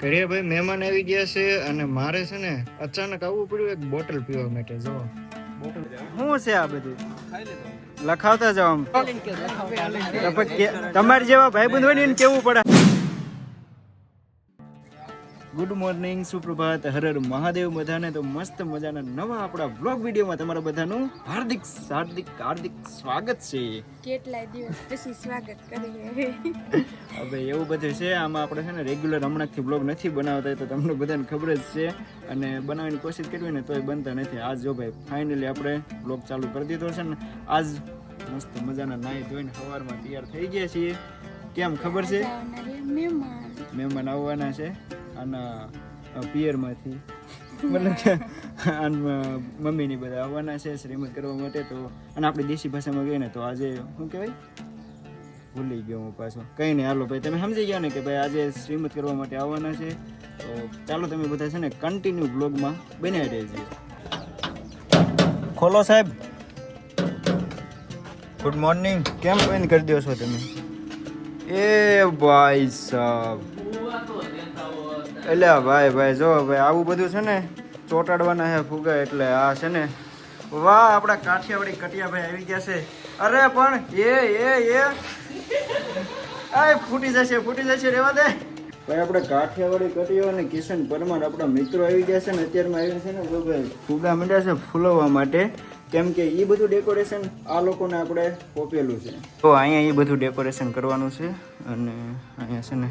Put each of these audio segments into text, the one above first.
ઘરે ભાઈ મહેમાન આવી ગયા છે અને મારે છે ને અચાનક આવવું પડ્યું એક બોટલ પીવા માટે જો શું છે આ બધું લખાવતા જાઓ આમ તમારી જેવા ભાઈબંધ હોય ને કેવું પડે ગુડ મોર્નિંગ સુપ્રભાત હર હર મહાદેવ બધાને તો મસ્ત મજાના નવા આપણા બ્લોગ વિડીયોમાં તમારા બધાનું હાર્દિક હાર્દિક હાર્દિક સ્વાગત છે. કેટલા દિવસ પછી સ્વાગત કરીએ. હવે એવું બધું છે આમાં આપણે છે ને રેગ્યુલર હમણાંથી બ્લોગ નથી બનાવતા તો તમને બધાને ખબર જ છે. અને બનાવવાની કોશિશ કરવી ને તોય બનતા નથી. આજ જો ભાઈ ફાઇનલી આપણે બ્લોગ ચાલુ કરી દીધો છે ને આજ મસ્ત મજાના નાહી ધોઈને સવારમાં તૈયાર થઈ ગયા છીએ. કેમ ખબર છે? મહેમાન આવવાના છે. આના પિયરમાંથી. મતલબ મમ્મીની બધા આવવાના છે શ્રીમદ કરવા માટે, તો, અને આપણે દેશી ભાષામાં કહીએ ને, તો આજે, શું કહેવાય? ભૂલી ગયો હું પાછો. કંઈ નહીં, હાલો ભાઈ, તમે સમજી ગયા ને કે ભાઈ આજે શ્રીમદ કરવા માટે આવવાના છે, તો ચાલો તમે બધા છે ને કન્ટિન્યુ બ્લોગમાં બનાવી રહેજો. ખોલો સાહેબ. ગુડ મોર્નિંગ કેમ બંધ કરી દો છો તમે? એ ભાઈ સાહેબ એટલે ભાઈ ભાઈ જો ભાઈ આવું બધું છે ને ચોટાડવાના હે ફુગા એટલે આ છે ને વાહ આપણા કાઠિયાવાડી કટિયાભાઈ આવી ગયા છે. અરે પણ એ એ એ. આય ફૂટી જશે ફૂટી જશે રેવા દે. ભાઈ આપણે કાઠિયાવાડી કટિયો અને કિશન પરમાર આપણા મિત્રો આવી ગયા છે ને અત્યારમાં આવ્યા છે ને ભાઈ ફુગા માંડ્યા છે ફૂલવવા માટે. કેમ કે એ બધું ડેકોરેશન આ લોકોને આપણે પોપેલું છે. તો અહીંયા એ બધું ડેકોરેશન કરવાનું છે અને અહીંયા છે ને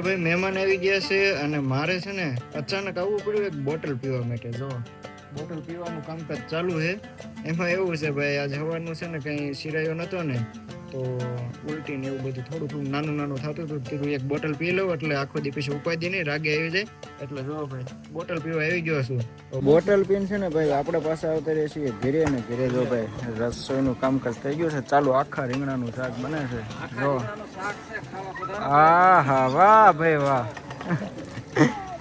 ભાઈ મહેમાન આવી ગયા છે અને મારે છે ને અચાનક આવવું પડ્યું, એક બોટલ પીવા માટે, જો. બોટલ પીવાનું કામકાજ ચાલુ છે. એમાં એવું છે ભાઈ આજે હવાનું છે ને કંઈ સિરાયો નહોતો ને તો ઉલટી ને એવું બધું થોડું થોડું નાનું નાનું થતું હતું કીધું એક બોટલ પી લઉં એટલે આખો દી પછી ઉપાધિ નહીં રાગે આવી જાય. એટલે જો ભાઈ બોટલ પીવા આવી ગયો છું. બોટલ પીને છે ને ભાઈ આપણે પાસે આવતા રહીએ છીએ ઘેરે ને ઘેરે જો ભાઈ રસોઈનું કામકાજ થઈ ગયું છે ચાલુ આખા રીંગણાનું શાક બને છે. જો. આ હા વાહ ભાઈ વાહ.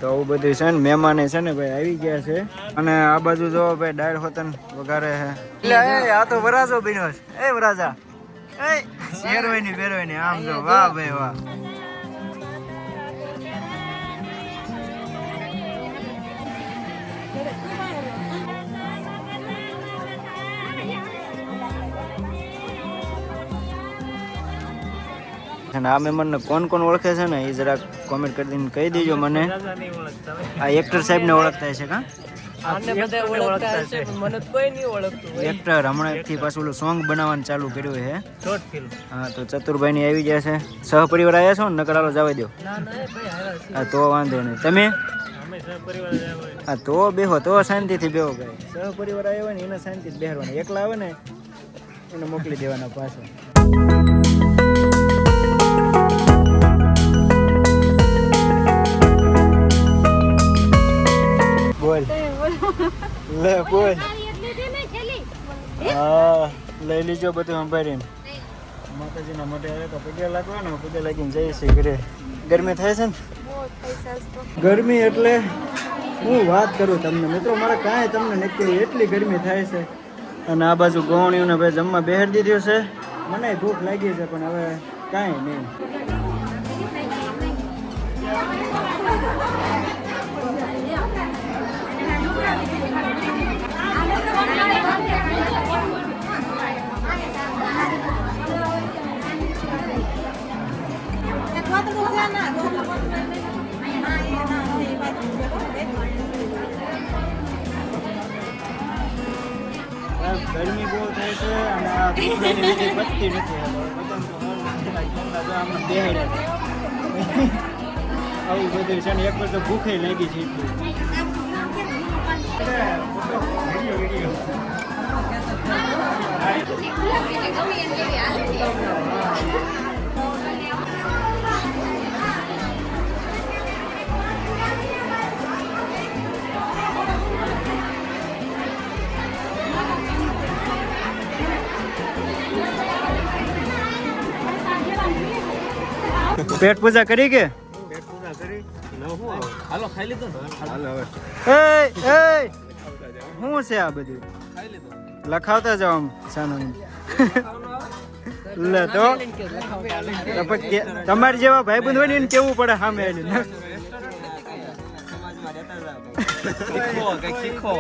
તો આવું બધું છે ને, મહેમાને છે ને ભાઈ આવી ગયા છે. અને આ બાજુ જો ભાઈ ડાળ હોતન વગારે છે. એટલે, એ, આ તો વરાજો બીનો છે. એ, વરાજા. એ, શેરવાની, બેરવાની, આમ જો, વાહ ભાઈ, વાહ. અને આ મહેમાનને કોણ કોણ ઓળખે છે ને, એ જરાક કોમેન્ટ કરી દઈને કહી દેજો મને. આ એક્ટર સાહેબ ને ઓળખતા હશે કા એક્ટર હમણાંથી પાછું ઓલું સોંગ બનાવવાનું ચાલુ કર્યું છે. હા તો ચતુરભાઈ ની આવી ગયા છે સહપરિવાર આવ્યા છો ને? નકર હાલો જવા દો હા તો વાંધો નહીં. તમે? હા તો બેહો તો શાંતિથી બેહો ભાઈ. સહપરિવાર આવ્યો ને એને શાંતિથી બેહવાનું. એકલા આવે ને એને મોકલી દેવાના પાછા. લઈ લીજો બધું સંભાળીને. માતાજીના મોઢે આવે તો પગે લાગવાનો, પગે લાગીને જઈએ છીએ ઘરે. ગરમી થાય છે ને? ગરમી એટલે હું વાત કરું તમને. મિત્રો, મારે કાંઈ તમને નીકળી એટલી ગરમી થાય છે. અને આ બાજુ ગોવણીઓને ભાઈ જમવા બેહાર દીધું છે. મને ભૂખ લાગી છે, પણ હવે કાંઈ નહીં. બેહાડ્યા છે. આવું બધું છે ને એક વાર ભૂખે લાગી છે એટલી. પેટ પૂજા કરી કે? હાલો ખાઈ લીધો? ને એ એ શું છે આ બધું? લખાવતા જાઓ આમ સાનું લે તો. તમારી જેવા ભાઈબંધ હોય ને કેવું પડે સામે આવીને. શીખો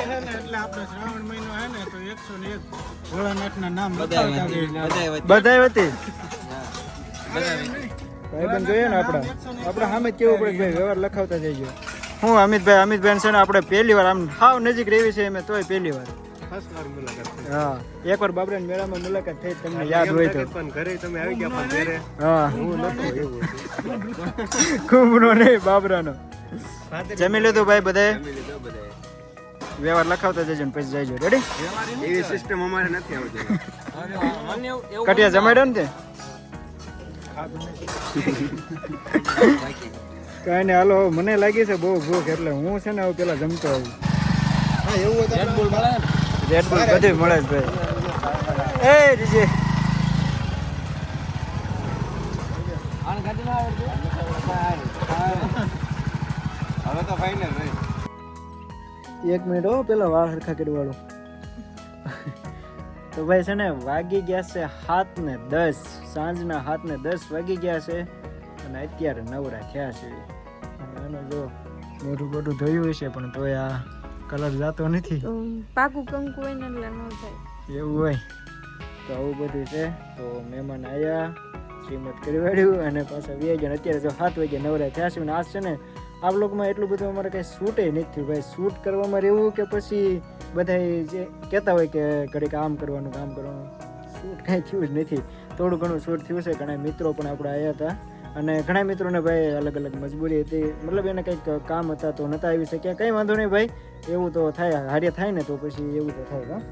કંઈક ભાઈબંધ જોઈએ ને આપણા. આપણે સામે કેવું પડે ભાઈ વ્યવહાર લખાવતા જઈએ હું અમિતભાઈ અમિતબેન છે ને આપણે પહેલી વાર આમ હાવ નજીક રહેવી છે અમે તોય પહેલી વાર. હા એકવાર બાબરાના મેળામાં મુલાકાત થઈ તમને યાદ હોય તો. પણ ઘરે તમે આવી ગયા પણ ઘરે. હા. હું નતો એવું નહીં બાબરાનો. જમી લીધું ભાઈ બધાએ? જમી લીધો બધાએ. વ્યવહાર લખાવતા જજો ને પછી જજો રેડી એવી સિસ્ટમ અમારે નથી આવતી. કટિયા જમાડ્યો ને તે? કાંઈ નહીં હાલો મને લાગી છે બહુ ભૂખ એટલે હું છે ને પેલા જમતો આવું. હા એવું Red મળે ને? બધું મળે છે ભાઈ. એ રીજે ના? હવે તો એક મિનિટ હો પેલા વાળ હરખા કરી વાળો તો ભાઈ છે ને વાગી ગયા છે સાત ને દસ સાંજના સાત ને દસ વાગી ગયા છે અને અત્યારે નવરા થયા છે. અને આનો જો મોઢું મોઢું ધોયું હશે પણ તોય આ કલર જાતો નથી. પાકું કંકુ હોય ને એટલે ન થાય. એવું હોય. તો આવું બધું છે. તો મહેમાન આવ્યા શ્રીમત કરી વાળ્યું અને પાછા વ્યાઈ અને અત્યારે જો સાત વાગે નવરા થયા છે. અને આજ છે ને આ બ્લોગમાં એટલું બધું અમારે કંઈ શૂટે નથી થયું. ભાઈ શૂટ કરવામાં રહેવું કે પછી બધા જે કહેતા હોય કે ઘડીક આમ કરવાનું કામ કરવાનું. શૂટ કાંઈ થયું જ નથી. થોડું ઘણું શૂટ થયું છે. ઘણા મિત્રો પણ આપણે આવ્યા હતા. અને ઘણા મિત્રોને ભાઈ અલગ અલગ મજબૂરી હતી. મતલબ એને કંઈક કામ હતા તો નહોતા આવી શક્યા. કંઈ વાંધો નહીં ભાઈ એવું તો થાય. હારે થાય ને તો પછી એવું તો થાય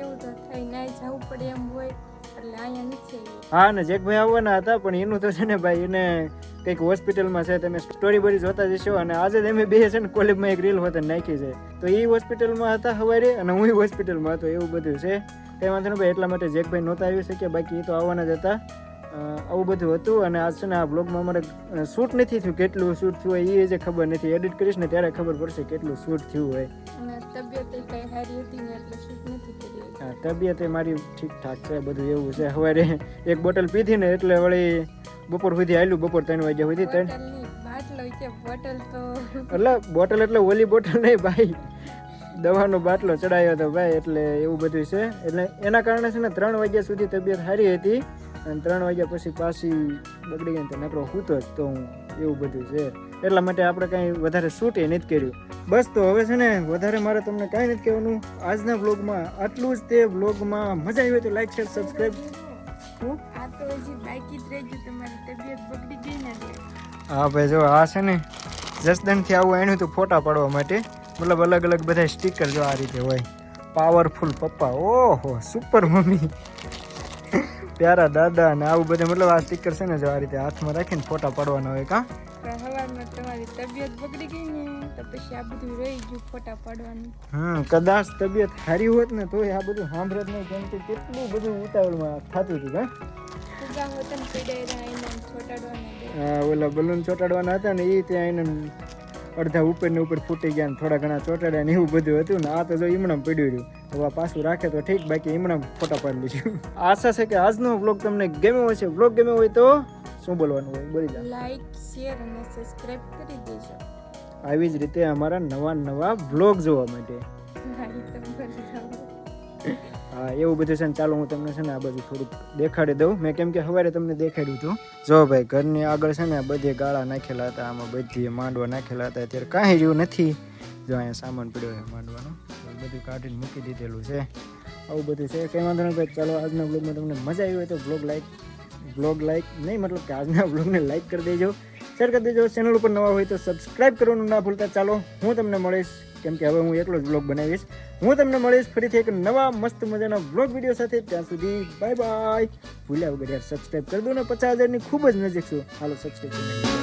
એવું તો થાય. ના જવું પડે એમ હોય. એટલે અહીંયા નથી. હા ને જેકભાઈ આવવાના હતા પણ એનું તો છે ને ભાઈ એને કંઈક હોસ્પિટલમાં છે, તમે સ્ટોરી બધી જોતા જશો અને આજે તમે બે છે ને કોલેજમાં એક રીલ હોતા નાખી છે. તો એ હોસ્પિટલમાં હતા સવારે અને હું હોસ્પિટલમાં હતો, એવું બધું છે. કંઈ વાંધો નહીં એટલા માટે જેકભાઈ નહોતા આવી શક્યા બાકી એ તો આવવાના જ હતા. આવું બધું હતું અને આજ છે ને આ બ્લોગમાં અમારે શૂટ નથી થયું. કેટલું શૂટ થયું હોય એ જે ખબર નથી. એડિટ કરીશ ને ત્યારે ખબર પડશે કેટલું શૂટ થયું હોય. હા, તબિયત એ મારી ઠીકઠાક છે બધું એવું છે. સવારે એક બોટલ પીધી ને એટલે વળી બપોર સુધી આવેલું બપોર ત્રણ વાગ્યા સુધી ત્રણ. એટલે બોટલ એટલે ઓલી બોટલ નહીં ભાઈ. દવાનો બાટલો ચડાયો હતો ભાઈ એટલે એવું બધું છે. એટલે એના કારણે છે ને ત્રણ વાગ્યા સુધી તબિયત સારી હતી. અને ત્રણ વાગ્યા પછી પાછી બગડી ગઈ તો નકરો હૂતો જ તો હું એવું બધું છે. એટલા માટે આપણે કાંઈ વધારે શૂટ એ નથી કર્યું. બસ તો હવે છે ને વધારે મારે તમને કાંઈ નથી કહેવાનું. આજના બ્લોગમાં આટલું જ. તે બ્લોગમાં મજા આવી હોય તો લાઈક શેર સબસ્ક્રાઈબ હું? ભાઈ જો આ છે ને જસદનથી આવું એનું તો ફોટા પાડવા માટે. મતલબ અલગ અલગ બધા સ્ટીકર જો આ રીતે હોય. પાવરફુલ પપ્પા. ઓહો સુપર મમ્મી. પ્યારા દાદા ને આવું બધું મતલબ આ સ્ટીકર છે ને જો આ રીતે હાથમાં રાખીને ફોટા પાડવાના હોય કા? હમ કદાચ તબિયત સારી હોત ને તોય આ બધું સાંભળત નહીં કેમ કે કેટલું બધું ઉતાવળમાં થતું હતું હા ઓલા બલૂન ચોટાડવાના હતા ને એ ત્યાં એને અડધા ઉપર ને ઉપર ફૂટી ગયા ને થોડા ઘણા ચોટાડ્યા ને એવું બધું હતું ને આ તો જો ઈમણમ પડ્યું રહ્યું. હવે આ પાછું રાખે તો ઠીક બાકી ઈમણમ ફોટા પાડી લીધું. આશા છે કે આજનો વ્લોગ તમને ગમ્યો હશે. વ્લોગ ગમ્યો હોય તો શું બોલવાનું હોય? બોલી જાઓ લાઈક શેર અને સબસ્ક્રાઇબ કરી દેજો. આવી જ રીતે અમારા નવા નવા વ્લોગ જોવા માટે. એવું બધું છે ને, ચાલો હું તમને છે ને આ બધું થોડુંક દેખાડી દઉં. મેં કેમ કે સવારે તમને દેખાડ્યું હતું. જો ભાઈ, ઘરની આગળ છે ને બધે ગાળા નાખેલા હતા, આમાં બધી માંડવા નાખેલા હતા. અત્યારે કાંઈ જેવું નથી. જો અહીંયા સામાન પડ્યો છે માંડવાનો. બધું કાઢીને મૂકી દીધેલું છે. આવું બધું છે. કંઈ વાંધો ભાઈ, ચાલો આજના બ્લોગમાં તમને મજા આવી હોય તો બ્લોગ લાઈક બ્લોગ લાઈક નહીં, મતલબ કે આજના બ્લોગને લાઈક કરી દેજો. શેર કરી દેજો. ચેનલ ઉપર નવા હોય તો સબસ્ક્રાઈબ કરવાનું ના ભૂલતા. ચાલો, હું તમને મળીશ. કેમ કે હવે હું એકલો જ બ્લોગ બનાવીશ. હું તમને મળીશ ફરીથી એક નવા મસ્ત મજાના બ્લોગ વીડિયો સાથે. ત્યાં સુધી બાય બાય ભૂલ્યા વગર યાર સબસ્ક્રાઈબ કરી દો ને. પચાસ હજારની ખૂબ જ નજીક છું. હાલો સબસ્ક્રાઈબ.